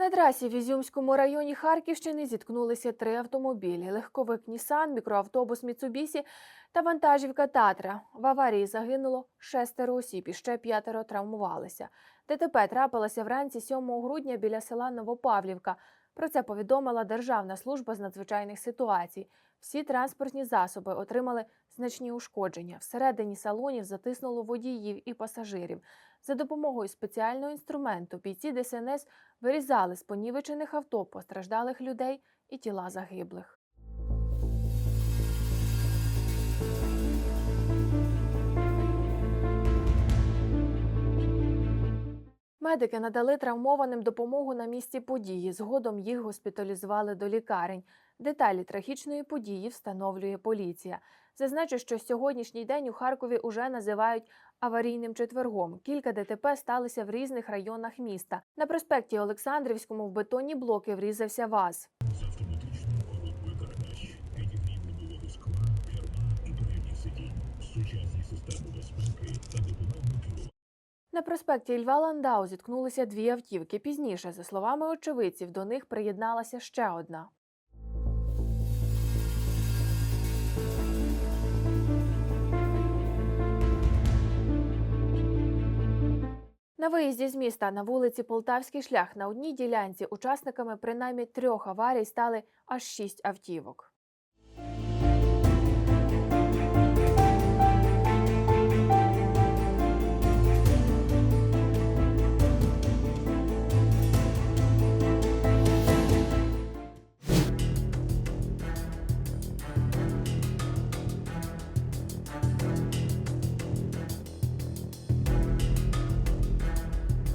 На трасі в Ізюмському районі Харківщини зіткнулися три автомобілі: легковик Нісан, мікроавтобус Міцубісі та вантажівка Татра. В аварії загинуло шестеро осіб і ще п'ятеро травмувалися. ДТП трапилося вранці 7 грудня біля села Новопавлівка. Про це повідомила Державна служба з надзвичайних ситуацій. Всі транспортні засоби отримали значні ушкодження. Всередині салонів затиснуло водіїв і пасажирів. За допомогою спеціального інструменту бійці ДСНС вирізали з понівечених авто постраждалих людей і тіла загиблих. Медики надали травмованим допомогу на місці події. Згодом їх госпіталізували до лікарень. Деталі трагічної події встановлює поліція. Зазначу, що сьогоднішній день у Харкові уже називають аварійним четвергом. Кілька ДТП сталися в різних районах міста. На проспекті Олександрівському в бетонні блоки врізався ВАЗ. сучасні системи безпеки. На проспекті Льва Ландау зіткнулися дві автівки. Пізніше, за словами очевидців, до них приєдналася ще одна. На виїзді з міста на вулиці Полтавський шлях на одній ділянці учасниками принаймні трьох аварій стали аж шість автівок.